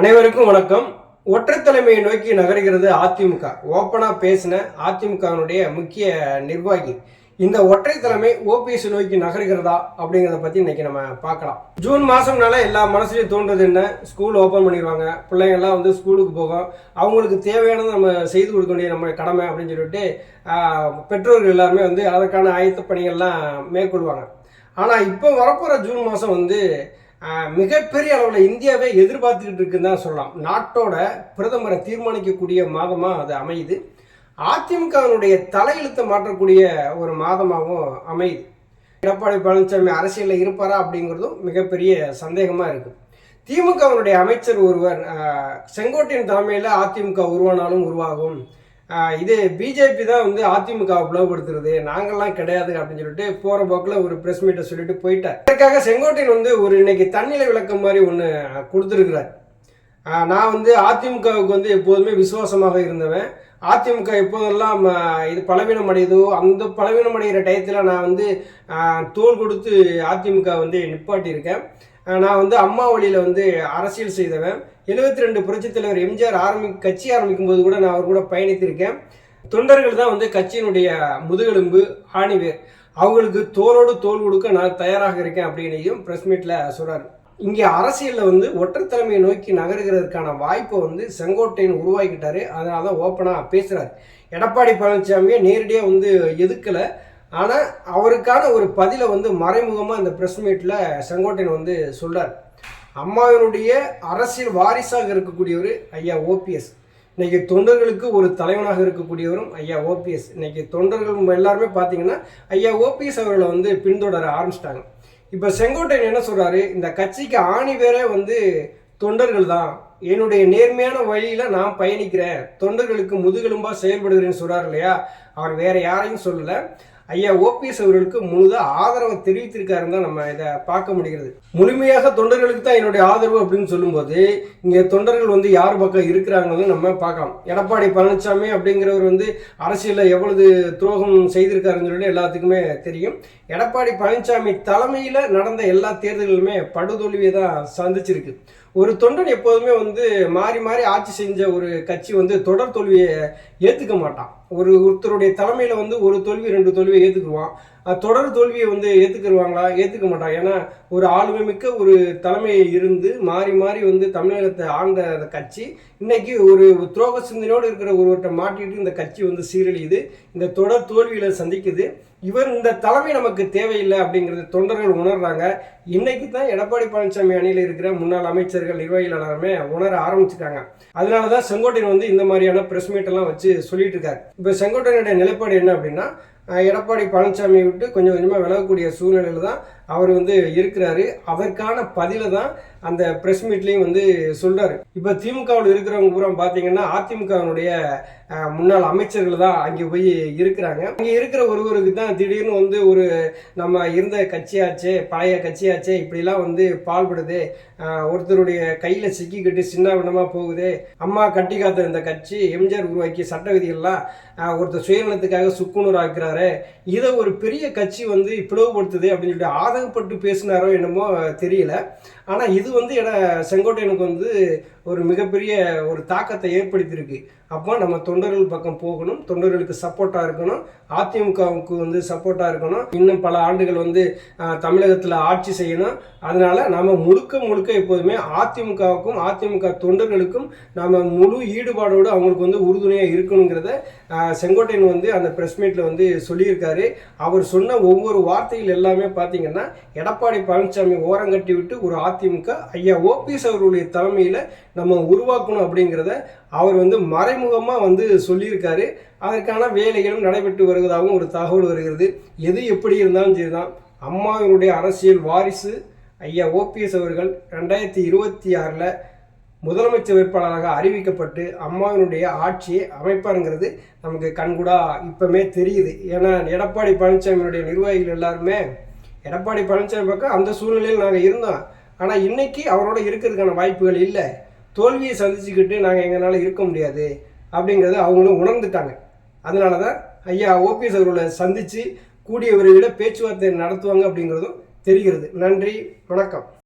அனைவருக்கும் வணக்கம். ஒற்றை தலைமையை நோக்கி நகர்கிறது அதிமுக. ஓப்பனாக பேசின அதிமுகவினுடைய முக்கிய நிர்வாகி. இந்த ஒற்றை தலைமை ஓபிஎஸ் நோக்கி நகர்கிறதா அப்படிங்கிறத பத்தி இன்னைக்கு நம்ம பார்க்கலாம். ஜூன் மாசம்னால எல்லா மனசுலயும் தோன்றது என்ன? ஸ்கூல் ஓபன் பண்ணிடுவாங்க பிள்ளைங்க எல்லாம் வந்து ஸ்கூலுக்கு போகும். அவங்களுக்கு தேவையானதை நம்ம செய்து கொடுக்க வேண்டிய நம்ம கடமை அப்படின்னு சொல்லிட்டு பெற்றோர்கள் எல்லாருமே வந்து அதற்கான ஆயத்த பணிகள்லாம் மேற்கொள்வாங்க. ஆனா இப்போ வரப்போற ஜூன் மாசம் வந்து மிகப்பெரிய அளவில் இந்தியாவே எதிர்பார்த்துக்கிட்டு இருக்குன்னு தான் சொல்லலாம். நாட்டோட பிரதமரை தீர்மானிக்கக்கூடிய மாதமாக அது அமையுது. அதிமுகவினுடைய தலையெழுத்தை மாற்றக்கூடிய ஒரு மாதமாகவும் அமையுது. எடப்பாடி பழனிசாமி அரசியலில் இருப்பாரா அப்படிங்கிறதும் மிகப்பெரிய சந்தேகமாக இருக்குது திமுகவினுடைய அமைச்சர் ஒருவர் செங்கோட்டையின் தலைமையில் அதிமுக உருவானாலும் உருவாகும். இது பிஜேபி தான் வந்து அதிமுகவை பிளவுபடுத்துறது நாங்கள்லாம் கிடையாது அப்படின்னு சொல்லிட்டு போகிற போக்கில் ஒரு ப்ரெஸ் மீட்டை சொல்லிட்டு போயிட்டார். இதற்காக செங்கோட்டையன் வந்து ஒரு இன்னைக்கு தண்ணில விளக்கம் மாதிரி ஒன்று கொடுத்துருக்குறார். நான் வந்து அதிமுகவுக்கு வந்து எப்போதுமே விசுவாசமாக இருந்தவன். அதிமுக எப்போதெல்லாம் இது பலவீனம் அடையுதோ அந்த பலவீனம் அடைகிற டயத்தில் நான் வந்து தோல் தோள் கொடுத்து அதிமுக வந்து நிப்பாட்டியிருக்கேன். நான் வந்து அம்மா வழியில் வந்து அரசியல் செய்தவன். எழுபத்தி ரெண்டு புரட்சித் தலைவர் எம்ஜிஆர் ஆரம்பி கட்சி ஆரம்பிக்கும் போது கூட நான் அவர் கூட பயணித்திருக்கேன். தொண்டர்கள் தான் வந்து கட்சியினுடைய முதுகெலும்பு ஆணிவேர். அவங்களுக்கு தோளோடு தோல் கொடுக்க நான் தயாராக இருக்கேன் அப்படின்னையும் ப்ரெஸ் மீட்டில் சொல்கிறார் இங்கே அரசியலில் வந்து ஒற்றைத்தலைமையை நோக்கி நகருகிறதுக்கான வாய்ப்பை வந்து செங்கோட்டையன் உருவாக்கிட்டாரு. அதனால தான் ஓப்பனாக பேசுகிறார் எடப்பாடி பழனிசாமியை நேரடியாக வந்து எதுக்கலை ஆனால் அவருக்கான ஒரு பதிலை வந்து மறைமுகமாக இந்த ப்ரெஸ் மீட்டில் செங்கோட்டையன் வந்து சொல்கிறார் அம்மாவினுடைய அரசியல் வாரிசாக இருக்கக்கூடியவர் ஐயா ஓபிஎஸ் இன்றைக்கி தொண்டர்களுக்கு ஒரு தலைவனாக இருக்கக்கூடியவரும் ஐயா ஓபிஎஸ் இன்னைக்கு தொண்டர்கள் எல்லாருமே பார்த்தீங்கன்னா ஐயா ஓபிஎஸ் அவர்களை வந்து பின்தொடர ஆரம்பிச்சிட்டாங்க. இப்போ செங்கோட்டையன் என்ன சொல்கிறாரு இந்த கட்சிக்கு ஆணி வேறே வந்து தொண்டர்கள் தான். என்னுடைய நேர்மையான வழியில் நான் பயணிக்கிறேன். தொண்டர்களுக்கு முதுகெலும்பாக செயல்படுகிறேன்னு சொல்கிறார் இல்லையா? அவர் வேற யாரையும் சொல்லலை. ஐயா ஓபிஎஸ் அவர்களுக்கு முழுத ஆதரவை தெரிவித்திருக்காருன்னு தான் நம்ம இதை பார்க்க முடிகிறது. முழுமையாக தொண்டர்களுக்கு தான் என்னுடைய ஆதரவு அப்படின்னு சொல்லும்போது இங்கே தொண்டர்கள் வந்து யார் பக்கம் இருக்கிறாங்கன்னு நம்ம பார்க்கலாம். எடப்பாடி பழனிசாமி அப்படிங்கிறவர் வந்து அரசியலில் எவ்வளவு துரோகம் செய்திருக்காருன்னு சொல்லிட்டு எல்லாத்துக்குமே தெரியும். எடப்பாடி பழனிசாமி தலைமையில் நடந்த எல்லா தேர்தல்களுமே படுதோல்வியை தான் சந்திச்சிருக்கு. ஒரு தொண்டன் எப்போதுமே வந்து மாறி மாறி ஆட்சி செஞ்ச ஒரு கட்சி வந்து தொடர் தோல்வியை ஏற்றுக்க மாட்டான். ஒரு ஒருத்தருடைய தலைமையில் வந்து ஒரு தோல்வி ரெண்டு தோல்வியை ஏற்றுக்குவான் தொடர் தோல்வியை வந்து ஏற்றுக்கிடுவாங்களா ஏற்றுக்க மாட்டாங்க. ஏன்னா ஒரு ஆளுமை மிக்க ஒரு தலைமை இருந்து மாறி மாறி வந்து தமிழகத்தை ஆண்ட அந்த கட்சி இன்னைக்கு ஒரு துரோக சிந்தனையோடு இருக்கிற ஒருவர்கிட்ட மாட்டிட்டு இந்த கட்சி வந்து சீரழியுது இந்த தொடர் தோல்வியில் சந்திக்குது. இவர் இந்த தலைமை நமக்கு தேவையில்லை அப்படிங்கிறது தொண்டர்கள் உணர்றாங்க. இன்னைக்கு தான் எடப்பாடி பழனிசாமி அணியில் இருக்கிற முன்னாள் அமைச்சர்கள் நிர்வாகிகள் எல்லாருமே உணர ஆரம்பிச்சிட்டாங்க. அதனால தான் செங்கோட்டையன் வந்து இந்த மாதிரியான பிரஸ் மீட்டெல்லாம் வச்சு சொல்லிட்டு இருக்காரு. இப்போ செங்கோட்டையனுடைய நிலைப்பாடு என்ன அப்படின்னா எடப்பாடி பழனிசாமியை விட்டு கொஞ்சம் கொஞ்சமாக விலகக்கூடிய சூழ்நிலையில் தான் அவர் வந்து இருக்கிறாரு. அதற்கான பதிலை தான் அந்த ப்ரெஸ் மீட்லேயும் வந்து சொல்கிறாரு இப்போ திமுகவில் இருக்கிறவங்க பூரா பார்த்தீங்கன்னா அதிமுகவினுடைய முன்னாள் அமைச்சர்கள் தான் அங்கே போய் இருக்கிறாங்க. அங்கே இருக்கிற ஒருவருக்கு தான் திடீர்னு வந்து ஒரு நம்ம இருந்த கட்சியாச்சே பழைய கட்சியாச்சே இப்படிலாம் வந்து பால்படுது ஒருத்தருடைய கையில் சிக்கிக்கிட்டு சின்ன விடமாக போகுது அம்மா கட்டி காத்த இந்த கட்சி எம்ஜிஆர் உருவாக்கிய சட்ட விதிகள்லாம் ஒருத்தர் சுயநலத்துக்காக சுக்குனூர் ஆக்குறாரு இதை ஒரு பெரிய கட்சி வந்து பிளவுபடுத்துது அப்படின்னு சொல்லிட்டு ஆதங்கப்பட்டு பேசினாரோ என்னமோ தெரியல. ஆனால் இது வந்து எட செங்கோட்டையனுக்கு வந்து ஒரு மிகப்பெரிய ஒரு தாக்கத்தை ஏற்படுத்தியிருக்கு. அப்போ நம்ம தொண்டர்கள் பக்கம் போகணும். தொண்டர்களுக்கு சப்போர்ட்டாக இருக்கணும். அதிமுகவுக்கு வந்து சப்போர்ட்டாக இருக்கணும். இன்னும் பல ஆண்டுகள் வந்து தமிழகத்தில் ஆட்சி செய்யணும். அதனால் நம்ம முழுக்க முழுக்க எப்போதுமே அதிமுகவுக்கும் அதிமுக தொண்டர்களுக்கும் நாம் முழு ஈடுபாடோடு அவங்களுக்கு வந்து உறுதுணையாக இருக்கணுங்கிறத செங்கோட்டையன் வந்து அந்த ப்ரெஸ் மீட்டில் வந்து சொல்லியிருக்காரு. அவர் சொன்ன ஒவ்வொரு வார்த்தைகள் எல்லாமே பார்த்தீங்கன்னா எடப்பாடி பழனிசாமி ஓரங்கட்டி விட்டு ஒரு அதிமுக ஐயா ஓபிஎஸ் அவர்களுடைய தலைமையில் நம்ம உருவாக்கணும் அப்படிங்கிறத அவர் வந்து மறைமுகமாக வந்து சொல்லியிருக்காரு. அதற்கான வேலைகளும் நடைபெற்று வருவதாகவும் ஒரு தகவல் வருகிறது. எது எப்படி இருந்தாலும் சரிதான். அம்மாவினுடைய அரசியல் வாரிசு ஐயா ஓபிஎஸ் அவர்கள் ரெண்டாயிரத்தி இருபத்தி ஆறில் முதலமைச்சர் வேட்பாளராக அறிவிக்கப்பட்டு அம்மாவினுடைய ஆட்சியை அமைப்பாருங்கிறது நமக்கு கண்கூடா இப்பவுமே தெரியுது. ஏன்னா எடப்பாடி பழனிசாமியினுடைய நிர்வாகிகள் எல்லாருமே எடப்பாடி பழனிசாமி பக்கம் அந்த சூழ்நிலையில் நாங்கள் இருந்தோம். ஆனால் இன்றைக்கி அவரோட இருக்கிறதுக்கான வாய்ப்புகள் இல்லை. தோல்வியை சந்திச்சுக்கிட்டு நாங்கள் எங்களால் இருக்க முடியாது அப்படிங்கிறத அவங்களும் உணர்ந்துட்டாங்க. அதனால தான் ஐயா ஓபிஎஸ் அவர்களை சந்தித்து கூடிய விரைவில் பேச்சுவார்த்தை நடத்துவாங்க அப்படிங்கிறதும் தெரிகிறது. நன்றி வணக்கம்.